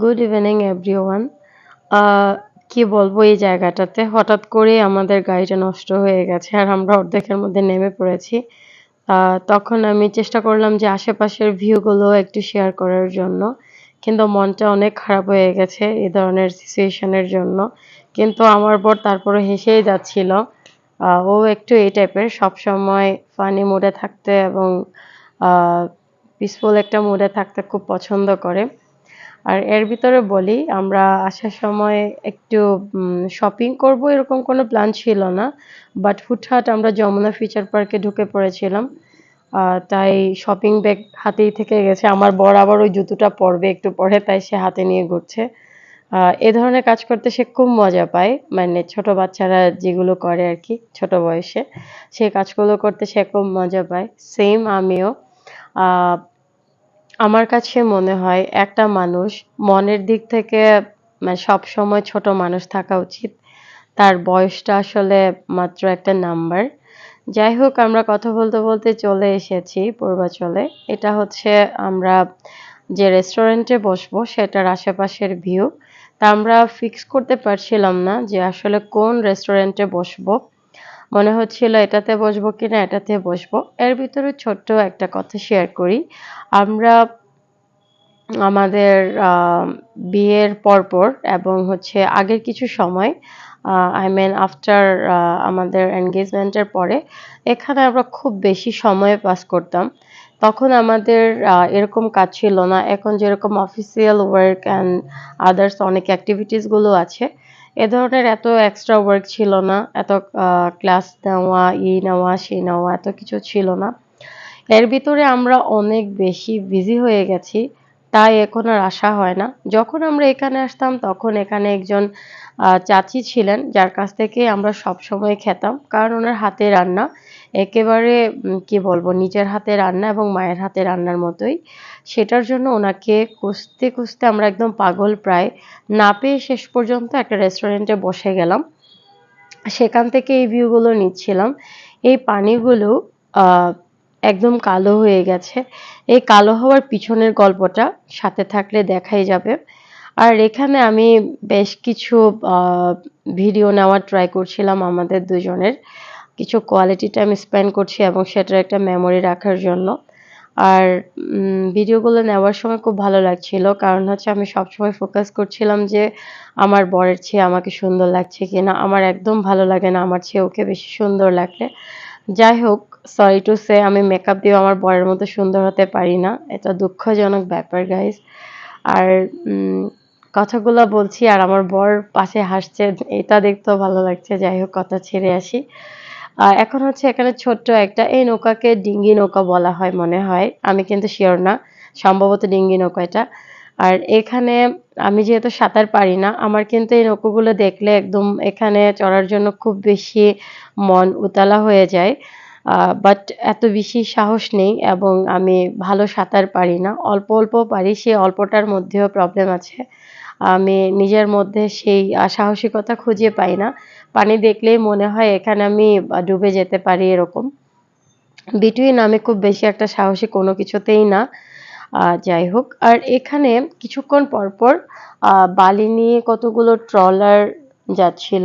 Good evening everyone কি বলব এই জায়গাটাতে? হঠাৎ করে আমাদের গাড়িটা নষ্ট হয়ে গেছে আর আমরা অর্ধেকের মধ্যে নেমে পড়েছি। তখন আমি চেষ্টা করলাম যে আশেপাশের ভিউগুলো একটু শেয়ার করার জন্য। কিন্তু মনটা অনেক খারাপ হয়ে গেছে এই ধরনের সিচুয়েশনের জন্য। কিন্তু আমার বর তারপরে হেসেই যাচ্ছিল। ও একটু এই টাইপের সবসময় ফানি মুডে থাকতে এবং পিসফুল একটা মুডে থাকতে খুব পছন্দ করে। আর এর ভিতরে বলি, আমরা আসার সময় একটু শপিং করব এরকম কোনো প্ল্যান ছিল না বাট হুটহাট আমরা যমুনা ফিচার পার্কে ঢুকে পড়েছিলাম। তাই শপিং ব্যাগ হাতেই থেকে গেছে। আমার বর আবার ওই জুতোটা পরবে একটু পরে, তাই সে হাতে নিয়ে ঘুরছে। এ ধরনের কাজ করতে সে খুব মজা পায়। মানে ছোট বাচ্চারা যেগুলো করে আর কি, ছোট বয়সে সেই কাজগুলো করতে সে খুব মজা পায়। সেম আমিও। আমার কাছে মনে হয় একটা মানুষ মনের দিক থেকে মানে সবসময় ছোট মানুষ থাকা উচিত। তার বয়সটা আসলে মাত্র একটা নাম্বার। যাই হোক, আমরা কথা বলতে বলতে চলে এসেছি পূর্বাচলে। এটা হচ্ছে আমরা যে রেস্টুরেন্টে বসবো, সেটার আশেপাশের ভিউ তা আমরা ফিক্স করতে পারছিলাম না যে আসলে কোন রেস্টুরেন্টে বসবো। মনে হচ্ছিল এটাতে বসবো কিনা, এটাতে বসবো। এর ভিতরে ছোট্ট একটা কথা শেয়ার করি। আমরা আমাদের বিয়ের পরপর এবং হচ্ছে আগের কিছু সময় আই মিন আফটার আমাদের এনগেজমেন্টের পরে, এখানে আমরা খুব বেশি সময় পাস করতাম। তখন আমাদের এরকম কাজ ছিল না। এখন যেরকম অফিসিয়াল ওয়ার্ক অ্যান্ড আদার্স অনেক অ্যাক্টিভিটিসগুলো আছে এ ধরনের এত এক্সট্রা ওয়ার্ক ছিল না, এত ক্লাস নেওয়া, ই নেওয়া সেই নেওয়া এত কিছু ছিল না। এর ভিতরে আমরা অনেক বেশি বিজি হয়ে গেছি, তাই এখন আর আসা হয় না। যখন আমরা এখানে আসতাম, তখন এখানে একজন চাচি ছিলেন, যার কাছ থেকে আমরা সব সময় খেতাম, কারণ ওনার হাতে রান্না একেবারে কি বলব, নিজের হাতে রান্না এবং মায়ের হাতে রান্নার মতোই। সেটার জন্য ওনাকে খুঁজতে খুঁজতে আমরা একদম পাগল প্রায়। না পেয়ে শেষ পর্যন্ত একটা রেস্টুরেন্টে বসে গেলাম। সেখান থেকে এই ভিউগুলো নিচ্ছিলাম। এই পানিগুলো একদম কালো হয়ে গেছে। এই কালো হওয়ার পিছনের গল্পটা সাথে থাকলে দেখাই যাবে। আর এখানে আমি বেশ কিছু ভিডিও নেওয়ার ট্রাই করছিলাম আমাদের দুজনের। কিছু কোয়ালিটি টাইম স্পেন্ড করছি এবং সেটার একটা মেমোরি রাখার জন্য। আর ভিডিওগুলো নেওয়ার সময় খুব ভালো লাগছিল, কারণ হচ্ছে আমি সবসময় ফোকাস করছিলাম যে আমার বরের চেয়ে আমাকে সুন্দর লাগছে কিনা। আমার একদম ভালো লাগে না আমার চেয়ে ওকে বেশি সুন্দর লাগলে। যাই হোক সরি টু সে আমি মেকআপ দিয়ে আমার বরের মতো সুন্দর হতে পারি না। এটা দুঃখজনক ব্যাপার গাইজ আর কথাগুলো বলছি, আর আমার বর পাশে হাসছে, এটা দেখতেও ভালো লাগছে। যাই হোক, কথা ছেড়ে আসি। এখন হচ্ছে এখানে ছোট্ট একটা এই নৌকাকে ডিঙ্গি নৌকা বলা হয় মনে হয়। আমি কিন্তু শিওর না, সম্ভবত ডিঙ্গি নৌকা এটা। আর এখানে আমি যেহেতু সাঁতার পারি না, আমার কিন্তু এই নৌকোগুলো দেখলে একদম এখানে চড়ার জন্য খুব বেশি মন উতলা হয়ে যায়। বাট এত বেশি সাহস নেই এবং আমি ভালো সাঁতার পারি না। অল্প অল্প পারি সেই অল্পটার মধ্যেও প্রবলেম আছে। আমি নিজের মধ্যে সেই সাহসিকতা খুঁজে পাই না। পানি দেখলেই মনে হয় এখানে আমি ডুবে যেতে পারি এরকম। বিটুইন আমি খুব বেশি একটা সাহসী কোনো কিছুতেই না। যাই হোক, আর এখানে কিছুক্ষণ পরপর বালি নিয়ে কতগুলো ট্রলার যাচ্ছিল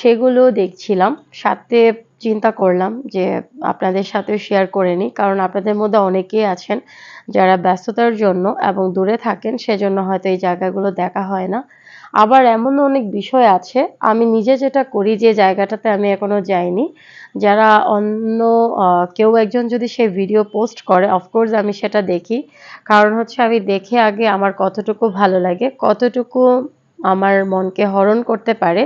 সেগুলো দেখছিলাম। সাথে চিন্তা করলাম যে আপনাদের সাথেও শেয়ার করে নিই, কারণ আপনাদের মধ্যে অনেকেই আছেন যারা ব্যস্ততার জন্য এবং দূরে থাকেন, সেজন্য হয়তো এই জায়গাগুলো দেখা হয় না। আবার এমনও অনেক বিষয় আছে, আমি নিজে যেটা করি যে জায়গাটাতে আমি এখনও যাইনি। যারা অন্য কেউ একজন যদি সে ভিডিও পোস্ট করে অফকোর্স আমি সেটা দেখি। কারণ হচ্ছে আমি দেখে আগে আমার কতটুকু ভালো লাগে, কতটুকু আমার মনকে হরণ করতে পারে,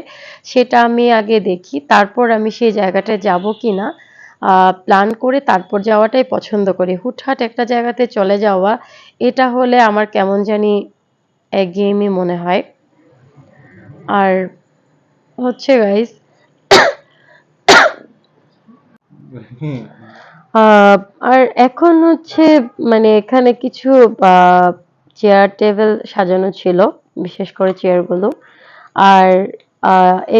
সেটা আমি আগে দেখি। তারপর আমি সেই জায়গাটায় যাব কি না প্ল্যান করে তারপর যাওয়াটাই পছন্দ করি। হুটহাট একটা জায়গাতে চলে যাওয়া, এটা হলে আমার কেমন জানি এক একঘেয়েমি মনে হয়। আর হচ্ছে গাইস আর এখন হচ্ছে মানে এখানে কিছু চেয়ার টেবিল সাজানো ছিল বিশেষ করে চেয়ারগুলো আর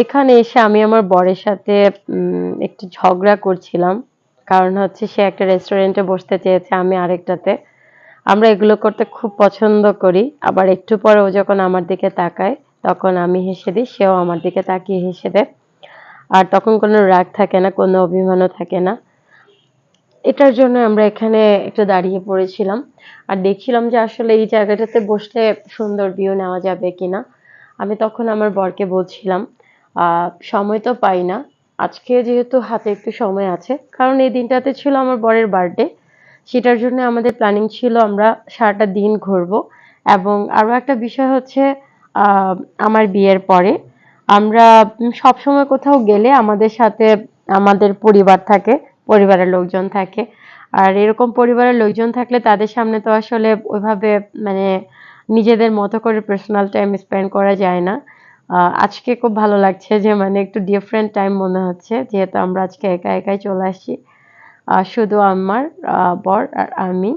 এখানে এসে আমি আমার বরের সাথে একটু ঝগড়া করছিলাম। কারণ হচ্ছে সে একটা রেস্টুরেন্টে বসতে চেয়েছে আমি আরেকটাতে। আমরা এগুলো করতে খুব পছন্দ করি। আবার একটু পরে ও যখন আমার দিকে তাকায় তখন আমি হেসে দিই, সেও আমার দিকে তাকিয়ে হেসে দেয়। আর তখন কোনো রাগ থাকে না, কোনো অভিমানও থাকে না। এটার জন্য আমরা এখানে একটু দাঁড়িয়ে পড়েছিলাম আর দেখছিলাম যে আসলে এই জায়গাটাতে বসলে সুন্দর ভিউ নেওয়া যাবে কিনা। আমি তখন আমার বরকে বলছিলাম সময় তো পাই না। আজকে যেহেতু হাতে একটু সময় আছে, কারণ এই দিনটাতে ছিল আমার বরের বার্থডে সেটার জন্য আমাদের প্ল্যানিং ছিল আমরা সারাটা দিন ঘুরবো এবং আরও একটা বিষয় হচ্ছে আমার বিয়ের পরে। আমরা সব সময় কোথাও গেলে আমাদের সাথে আমাদের পরিবার থাকে পরিবারের লোকজন থাকে। আর এরকম পরিবারের লোকজন থাকলে তাদের সামনে তো আসলে ওইভাবে মানে নিজেদের মতো করে পার্সোনাল টাইম স্পেন্ড করা যায় না। আজকে খুব ভালো লাগছে যে মানে একটু ডিফারেন্ট টাইম মনে হচ্ছে যেহেতু আমরা আজকে একা একাই চলে আহ, শুধু আমার বর আর আমি।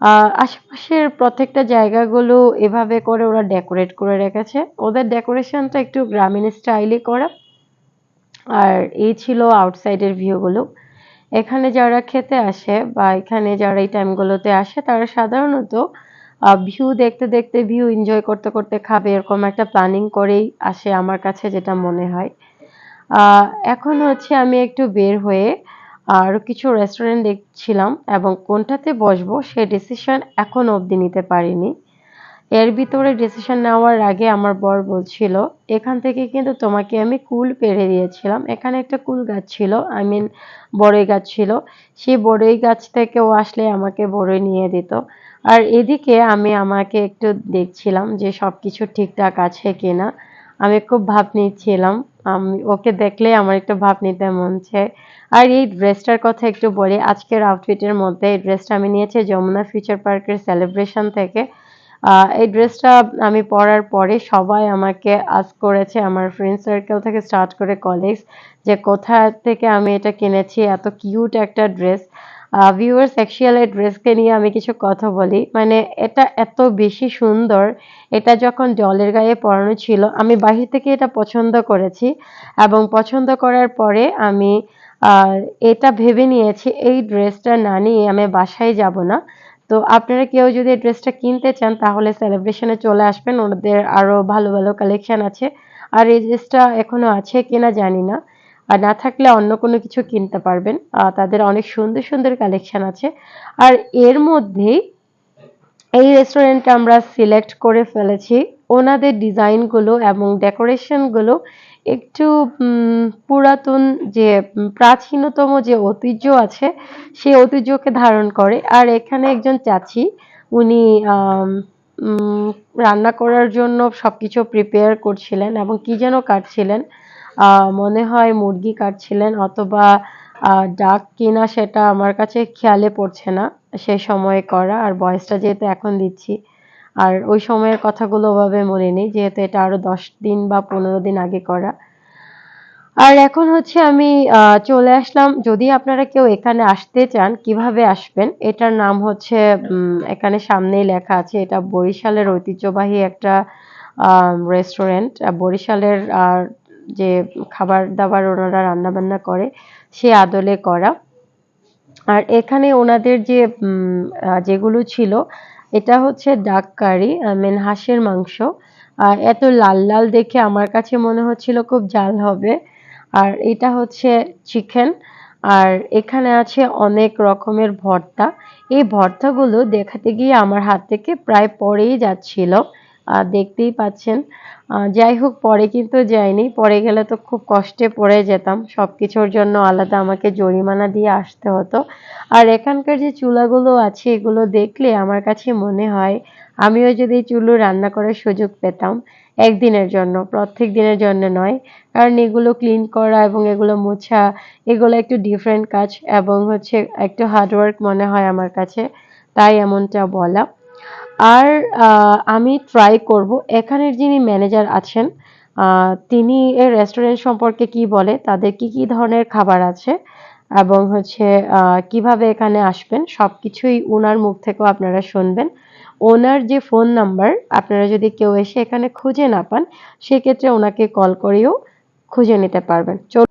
আহ, আশেপাশের প্রত্যেকটা জায়গাগুলো এভাবে করে ওরা ডেকোরেট করে রেখেছে। ওদের ডেকোরেশনটা একটু গ্রামীণ স্টাইলে করা। আর এই ছিল আউটসাইডের ভিউগুলো এখানে যারা খেতে আসে বা এখানে যারা এই টাইমগুলোতে আসে তারা সাধারণত ভিউ দেখতে দেখতে ভিউ এনজয় করতে করতে খাবে। এরকম একটা প্ল্যানিং করেই আসে আমার কাছে যেটা মনে হয়। আহ, এখন হচ্ছে আমি একটু বের হয়ে আরও কিছু রেস্টুরেন্ট দেখছিলাম এবং কোনটাতে বসবো সে ডিসিশন এখন অবধি নিতে পারিনি। এর ভিতরে ডিসিশন নেওয়ার আগে আমার বর বলছিল, এখান থেকে কিন্তু তোমাকে আমি কুল পেড়ে দিয়েছিলাম। এখানে একটা কুল গাছ ছিল আই মিন বড়ই গাছ ছিল। সেই বড়ই গাছ থেকে ও আসলে আমাকে বড়ই নিয়ে দিত। আর এদিকে আমি আমাকে একটু দেখছিলাম যে সবকিছু ঠিকঠাক আছে কিনা। আমি খুব ভাব নিচ্ছিলাম আমি, ওকে দেখলে আমার একটু ভাব নিতে মন চায়। আর এই ড্রেসটার কথা একটু বলি, আজকের আউটফিটের মধ্যে এই ড্রেসটা আমি নিয়েছি যমুনা ফিউচার পার্কের সেলিব্রেশন থেকে। এই ড্রেসটা আমি পরার পরে সবাই আমাকে আজ করেছে, আমার ফ্রেন্ড সার্কেল থেকে স্টার্ট করে কলিগস যে কোথা থেকে আমি এটা কিনেছি, এত কিউট একটা ড্রেস ভিউয়ার্স সেক্সুয়াল এই ড্রেসকে নিয়ে আমি কিছু কথা বলি। মানে এটা এত বেশি সুন্দর, এটা যখন জলের গায়ে পরানো ছিল, আমি বাহির থেকে এটা পছন্দ করেছি এবং পছন্দ করার পরে আমি আহ, এটা ভেবে নিয়েছি এই ড্রেসটা না নিয়ে আমি বাসায় যাব না। তো আপনারা কেউ যদি এই ড্রেসটা কিনতে চান তাহলে সেলিব্রেশনে চলে আসবেন। ওনাদের আরও ভালো ভালো কালেকশন আছে। আর এই ড্রেসটা এখনও আছে কিনা জানি না। আর না থাকলে অন্য কোনো কিছু কিনতে পারবেন। তাদের অনেক সুন্দর সুন্দর কালেকশন আছে। আর এর মধ্যেই এই রেস্টুরেন্টটা আমরা সিলেক্ট করে ফেলেছি। ওনাদের ডিজাইনগুলো এবং ডেকোরেশনগুলো একটু পুরাতন যে প্রাচীনতম যে ঐতিহ্য আছে, সেই ঐতিহ্যকে ধারণ করে। আর এখানে একজন চাচি, উনি রান্না করার জন্য সবকিছু প্রিপেয়ার করছিলেন এবং কি যেন কাটছিলেন। মনে হয় মুরগি কাটছিলেন অথবা ডাক কিনা সেটা আমার কাছে খেয়ালে পড়ছে না, সে সময়ে করা। আর বয়সটা যেহেতু এখন দিচ্ছি আর ওই সময়ের কথাগুলো ওভাবে মনে নেই, যেহেতু এটা আরও দশ দিন বা পনেরো দিন আগে করা। আর এখন হচ্ছে আমি চলে আসলাম। যদি আপনারা কেউ এখানে আসতে চান, কীভাবে আসবেন? এটার নাম হচ্ছে এখানে সামনেই লেখা আছে, এটা বরিশালের ঐতিহ্যবাহী একটা রেস্টুরেন্ট বরিশালের যে খাবার দাবার ওনারা রান্নাবান্না করে, সে আদলে করা। আর এখানে ওনাদের যে যেগুলো ছিল এটা হচ্ছে ডাক কারি আই মিন হাঁসের মাংস। আর এত লাল লাল দেখে আমার কাছে মনে হচ্ছিল খুব জাল হবে। আর এটা হচ্ছে চিকেন। আর এখানে আছে অনেক রকমের ভর্তা। এই ভর্তাগুলো দেখাতে গিয়ে আমার হাত থেকে প্রায় পড়েই যাচ্ছিল। আর দেখতেই পাচ্ছেন। যাই হোক, পরে কিন্তু যাইনি। পরে গেলে তো খুব কষ্টে পড়ে যেতাম। সব কিছুর জন্য আলাদা আমাকে জরিমানা দিয়ে আসতে হতো। আর এখানকার যে চুলাগুলো আছে, এগুলো দেখলে আমার কাছে মনে হয়, আমিও যদি চুলো রান্না করার সুযোগ পেতাম, একদিনের জন্য, প্রত্যেক দিনের জন্য নয়। কারণ এগুলো ক্লিন করা এবং এগুলো মোছা, এগুলো একটু ডিফারেন্ট কাজ এবং হচ্ছে একটু হার্ডওয়ার্ক মনে হয় আমার কাছে। তাই এমনটা বলা। আর আমি ট্রাই করব। এখানের যিনি ম্যানেজার আছেন তিনি এর রেস্টুরেন্ট সম্পর্কে কি বলে, তাদের কি কি ধরনের খাবার আছে এবং হচ্ছে কীভাবে এখানে আসবেন, সবকিছুই ওনার মুখ থেকেও আপনারা শুনবেন। ওনার যে ফোন নাম্বার আপনারা যদি কেউ এসে এখানে খুঁজে না পান, সেক্ষেত্রে ওনাকে কল করেও খুঁজে নিতে পারবেন। চল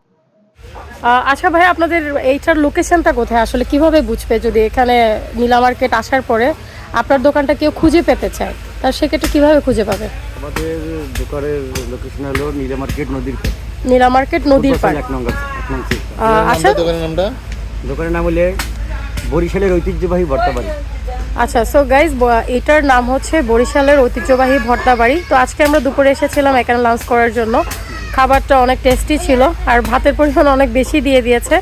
আচ্ছা ভাই, আপনাদের এইটার লোকেশনটা কোথায়? আসলে কীভাবে বুঝবে যদি এখানে নীলা মার্কেট আসার পরে আপনার দোকানটা কেউ খুঁজে পেতে চায় তার সেক্ষেত্রে কীভাবে খুঁজে পাবে? আমাদের দোকানের লোকেশন হলো নীলা মার্কেট নদীর পাড়। নীলা মার্কেট নদীর পাড়। এক নম্বর আচ্ছা। দোকানের নামটা? দোকানের নাম হলে বরিশালের ঐতিহ্যবাহী ভর্তাবাড়ি। আচ্ছা সো গাইজ এটার নাম হচ্ছে বরিশালের ঐতিহ্যবাহী ভর্তা বাড়ি তো আজকে আমরা দুপুরে এসেছিলাম এখানে লাঞ্চ করার জন্য। খাবারটা অনেক টেস্টি ছিল আর ভাতের পরিমাণ অনেক বেশি দিয়ে দিয়েছে।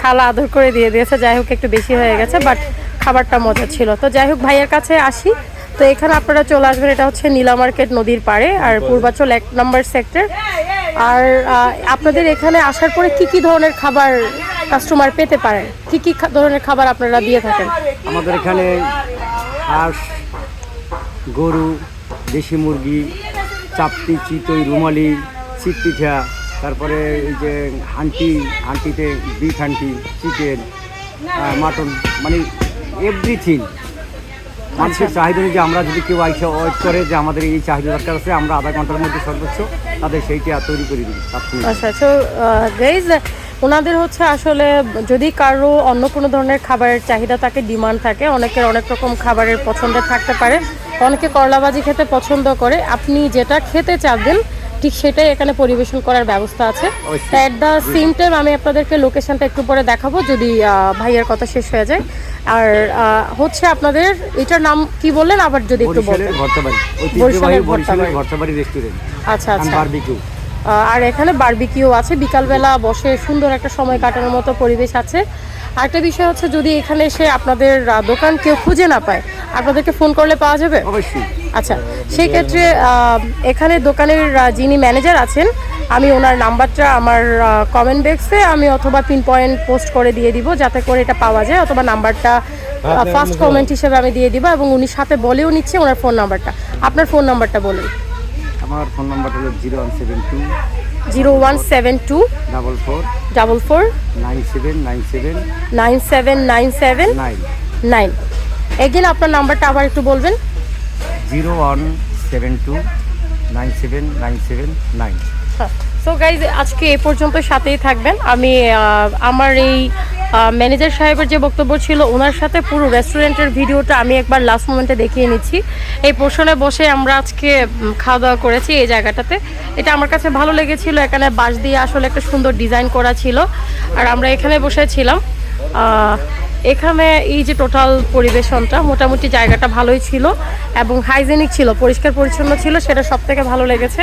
খালা আদর করে দিয়ে দিয়েছে যাই হোক একটু বেশি হয়ে গেছে বাট খাবারটা মজা ছিল। তো যাই হোক ভাইয়ের কাছে আসি। তো এখানে আপনারা চলে আসবেন এটা হচ্ছে নীলা মার্কেট নদীর পাড়ে আর পূর্বাচল এক নম্বর সেক্টর। আর আপনাদের এখানে আসার পরে কি কি ধরনের খাবার কাস্টমার পেতে পারেন? কি কি ধরনের খাবার আপনারা দিয়ে থাকেন? আমাদের এখানে হাঁস গরু দেশি মুরগি চাপটি চিতই রুমালি চিট পিঠা তারপরে এই যে হান্টি হান্টিতে বিফ হান্টি চিকেন মাটন মানে এভরিথিং মানুষের চাহিদা অনুযায়ী আমরা যদি কেউ আইসা ওয়েট করে যে আমাদের এই চাহিদা দরকার আছে আমরা আধা ঘণ্টার মধ্যে সর্বোচ্চ তাদের সেইটা তৈরি করে দিই আচ্ছা তো গাইজ ওনাদের হচ্ছে আসলে যদি কারও অন্য কোনো ধরনের খাবারের চাহিদা থাকে ডিমান্ড থাকে অনেকের অনেক রকম খাবারের পছন্দের থাকতে পারে অনেকে করলাবাজি খেতে পছন্দ করে আপনি যেটা খেতে চাবেন ঠিক সেটাই এখানে পরিবেশন করার ব্যবস্থা আছে। অ্যাট দ্য সেম টাইম আমি আপনাদেরকে লোকেশনটা একটু পরে দেখাবো যদি ভাইয়ের কথা শেষ হয়ে যায়। আর হচ্ছে আপনাদের এটার নাম কি বললেন? আবার যদি একটু বলেন বরিশালের ভর্তাবাড়ি রেস্টুরেন্ট আচ্ছা আচ্ছা। বারবিকিউ আর এখানে বারবিকিউ আছে। বিকালবেলা বসে সুন্দর একটা সময় কাটানোর মতো পরিবেশ আছে। আরেকটা বিষয় হচ্ছে যদি এখানে এসে আপনাদের দোকান কেউ খুঁজে না পায় আপনাদেরকে ফোন করলে পাওয়া যাবে? অবশ্যই। আচ্ছা সেই ক্ষেত্রে এখানে দোকানের যিনি ম্যানেজার আছেন আমি ওনার নাম্বারটা আমার কমেন্ট বক্সে আমি অথবা পিন পয়েন্ট পোস্ট করে দিয়ে দিব যাতে করে এটা পাওয়া যায় অথবা নাম্বারটা ফার্স্ট কমেন্ট হিসেবে আমি দিয়ে দিব এবং উনি সাথে বলেও নিচ্ছে ওনার ফোন নাম্বারটা। আপনার ফোন নাম্বারটা বলুন। আমার ফোন নাম্বার হলো zero one seven two zero one seven two double four double four nine seven nine seven nine seven nine seven nine nine again আপনার নাম্বারটা আবার একটু বলবেন। Zero one seven two nine seven nine seven nine. So guys আজকে এ পর্যন্ত সাথেই থাকবেন। আমি আমার এই ম্যানেজার সাহেবের যে বক্তব্য ছিল ওনার সাথে পুরো রেস্টুরেন্টের ভিডিওটা আমি একবার লাস্ট মোমেন্টে দেখিয়ে নিচ্ছি। এই পোর্শনে বসে আমরা আজকে খাওয়া দাওয়া করেছি এই জায়গাটাতে। এটা আমার কাছে ভালো লেগেছিল এখানে বাঁশ দিয়ে আসলে একটা সুন্দর ডিজাইন করা ছিল। আর আমরা এখানে বসেছিলাম এখানে এই যে টোটাল পরিবেশনটা, মোটামুটি জায়গাটা ভালোই ছিল এবং হাইজেনিক ছিল, পরিষ্কার পরিচ্ছন্ন ছিল, সেটা সব থেকে ভালো লেগেছে।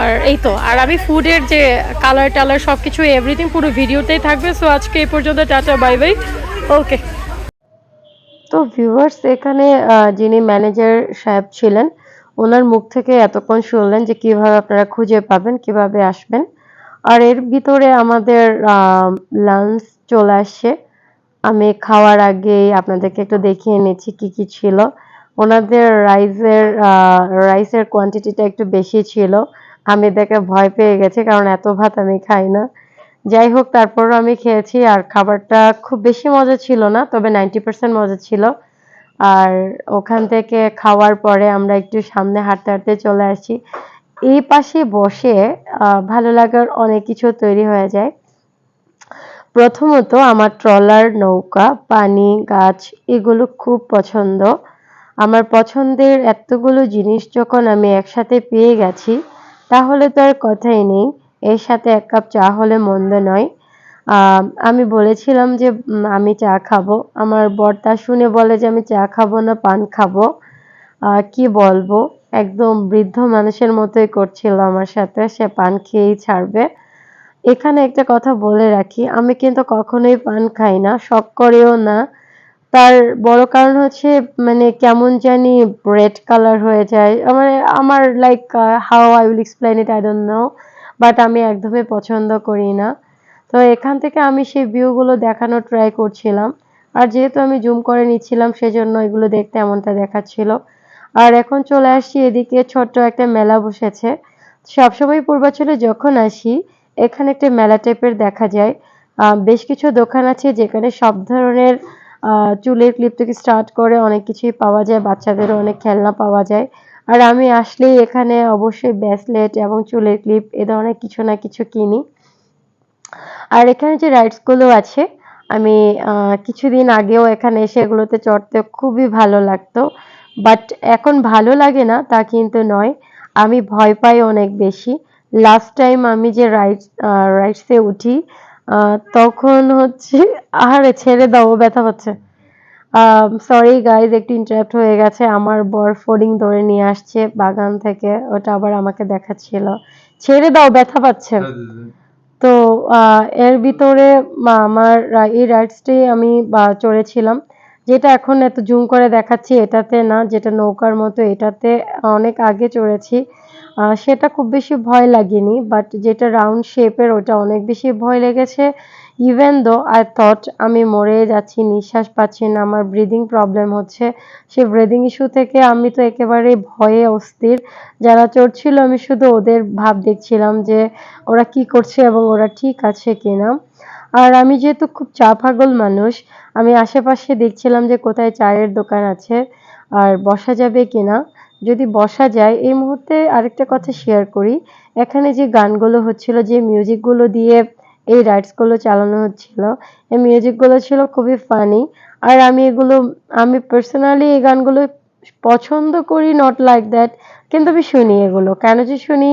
আর এই তো, আর আমি ফুডের যে কালার টালার সব কিছু এভরিথিং পুরো ভিডিওতেই থাকবে সো আজকে এই পর্যন্ত টাটা বাই বাই ওকে তো ভিউয়ার্স এখানে যিনি ম্যানেজার সাহেব ছিলেন, ওনার মুখ থেকে এতক্ষণ শুনলেন যে কীভাবে আপনারা খুঁজে পাবেন, কীভাবে আসবেন। আর এর ভিতরে আমাদের লাঞ্চ চলে আসছে। আমি খাওয়ার আগেই আপনাদেরকে একটু দেখিয়ে নিচ্ছি কি কি ছিল। ওনাদের রাইসের রাইসের কোয়ান্টিটিটা একটু বেশি ছিল। আমি দেখে ভয় পেয়ে গেছি কারণ এত ভাত আমি খাই না। যাই হোক, তারপরও আমি খেয়েছি আর খাবারটা খুব বেশি মজা ছিল না, তবে নাইনটি পার্সেন্ট মজা ছিল। আর ওখান থেকে খাওয়ার পরে আমরা একটু সামনে হাঁটতে হাঁটতে চলে আসি এই পাশে বসে ভালো লাগার অনেক কিছু তৈরি হয়ে যায়। প্রথমত আমার ট্রলার নৌকা, পানি, গাছ, এগুলো খুব পছন্দ। আমার পছন্দের এতগুলো জিনিস যখন আমি একসাথে পেয়ে গেছি, তাহলে তো আর কথাই নেই। এর সাথে এক কাপ চা হলে মন্দ নয়। আমি বলেছিলাম যে আমি চা খাব। আমার বর তা শুনে বলে যে, আমি চা খাব না, পান খাব। কি বলব? একদম বৃদ্ধ মানুষের মতোই করছিল আমার সাথে। সে পান খেয়েই ছাড়বে। এখানে একটা কথা বলে রাখি, আমি কিন্তু কখনোই পান খাই না, শখ করেও না। তার বড় কারণ হচ্ছে মানে কেমন জানি রেড কালার হয়ে যায়। আমার আমার like how I will explain it I don't know but আমি একদমই পছন্দ করি না। তো এখান থেকে আমি সেই ভিউগুলো দেখানোর ট্রাই করছিলাম। আর যেহেতু আমি জুম করে নিচ্ছিলাম, সেজন্য এগুলো দেখতে এমনটা দেখাচ্ছিল। আর এখন চলে আসছি এদিকে ছোট্ট একটা মেলা বসেছে। সবসময় পূর্বাচলে যখন আসি এখানে একটা মেলা টাইপের দেখা যায়। বেশ কিছু দোকান আছে যেখানে সব ধরনের চুলের ক্লিপ থেকে স্টার্ট করে অনেক কিছুই পাওয়া যায়, বাচ্চাদেরও অনেক খেলনা পাওয়া যায়। আর আমি আসলেই এখানে অবশ্যই ব্রেসলেট এবং চুলের ক্লিপ এ ধরনের কিছু না কিছু কিনি। আর এখানে যে রাইডসগুলো আছে, আমি কিছুদিন আগেও এখানে এসে এগুলোতে চড়তে খুবই ভালো লাগতো। বাট এখন ভালো লাগে না, তা কিন্তু নয়। আমি ভয় পাই অনেক বেশি। লাস্ট টাইম আমি যে রাইড রাইডসে উঠি আহ, তখন হচ্ছে আহারে ছেড়ে দাও ব্যথা পাচ্ছে। সরি গাইজ একটু ইন্টারাপ্ট হয়ে গেছে। আমার বর ফোডিং ধরে নিয়ে আসছে বাগান থেকে ওটা আবার আমাকে দেখাচ্ছিল। ছেড়ে দাও ব্যথা পাচ্ছে। তো আহ, এর ভিতরে আমার এই রাইডসটি আমি চড়েছিলাম। যেটা এখন এত জুম করে দেখাচ্ছি এটাতে না যেটা নৌকার মতো এটাতে অনেক আগে চড়েছি। সেটা খুব বেশি ভয় লাগেনি বাট যেটা রাউন্ড শেপের ওটা অনেক বেশি ভয় লেগেছে। ইভেন দো আই থট আমি মরে যাচ্ছি, নিঃশ্বাস পাচ্ছি না, আমার ব্রিদিং প্রবলেম হচ্ছে, সেই ব্রিদিং ইস্যু থেকে আমি তো একেবারে ভয়ে অস্থির। যারা চড়ছিল আমি শুধু ওদের ভাব দেখছিলাম যে ওরা কি করছে এবং ওরা ঠিক আছে কিনা। আর আমি যেহেতু খুব চা পাগল মানুষ, আমি আশেপাশে দেখছিলাম যে কোথায় চায়ের দোকান আছে, আর বসা যাবে কিনা। যদি বসা যায়, এই মুহূর্তে আরেকটা কথা শেয়ার করি। এখানে যে গানগুলো হচ্ছিল, যে মিউজিকগুলো দিয়ে এই রাইডসগুলো চালানো হচ্ছিল, এই মিউজিকগুলো ছিল খুবই ফানি আর আমি এগুলো, আমি পার্সোনালি এই গানগুলো পছন্দ করি নট লাইক দ্যাট কিন্তু আমি শুনি এগুলো। কেন যে শুনি?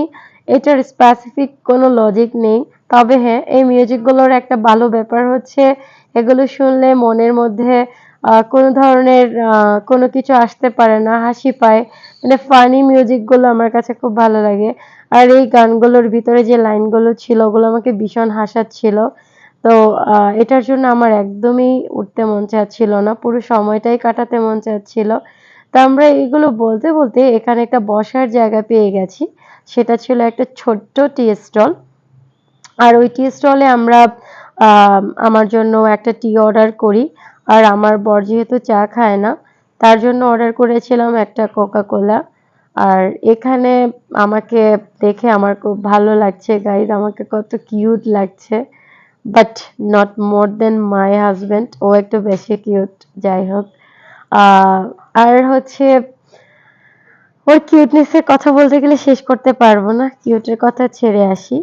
এটার স্পেসিফিক কোনো লজিক নেই। তবে হ্যাঁ এই মিউজিকগুলোর একটা ভালো ব্যাপার হচ্ছে, এগুলো শুনলে মনের মধ্যে কোনো ধরনের কোনো কিছু আসতে পারে না, হাসি পায়। মানে ফানি মিউজিকগুলো আমার কাছে খুব ভালো লাগে। আর এই গানগুলোর ভিতরে যে লাইনগুলো ছিল, ওগুলো আমাকে ভীষণ হাসাচ্ছিল। তো এটার জন্য আমার একদমই উঠতে মন চাচ্ছিল না, পুরো সময়টাই কাটাতে মন চাচ্ছিল। তা আমরা এগুলো বলতে বলতে এখানে একটা বসার জায়গা পেয়ে গেছি। সেটা ছিল একটা ছোট্ট টি স্টল। আর ওই টি স্টলে আমরা আমার জন্য একটা টি অর্ডার করি। আর আমার বর যেহেতু চা খায় না, তার জন্য অর্ডার করেছিলাম একটা কোকা কোলা আর এখানে আমাকে দেখে আমার খুব ভালো লাগছে গাইজ আমাকে কত কিউট লাগছে। But not more than my husband ও একটু বেশি কিউট যাই হোক। আর হচ্ছে, ওর কিউটনেসের কথা বলতে গেলে শেষ করতে পারব না কিউটের কথা ছেড়ে আসি।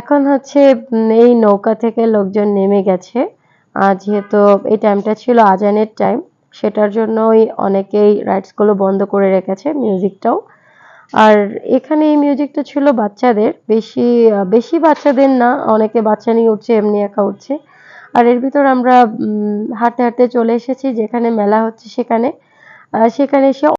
এখন হচ্ছে এই নৌকা থেকে লোকজন নেমে গেছে। যেহেতু এই টাইমটা ছিল আজানের টাইম সেটার জন্যই অনেকেই রাইডসগুলো বন্ধ করে রেখেছে মিউজিকটাও আর এখানে এই মিউজিকটা ছিল বাচ্চাদের, বেশি বেশি বাচ্চাদের না, অনেকে বাচ্চা নিয়ে উঠছে, এমনি একা উঠছে। আর এর ভিতর আমরা হাঁটতে হাঁটতে চলে এসেছি, যেখানে মেলা হচ্ছে সেখানে। সেখানে এসে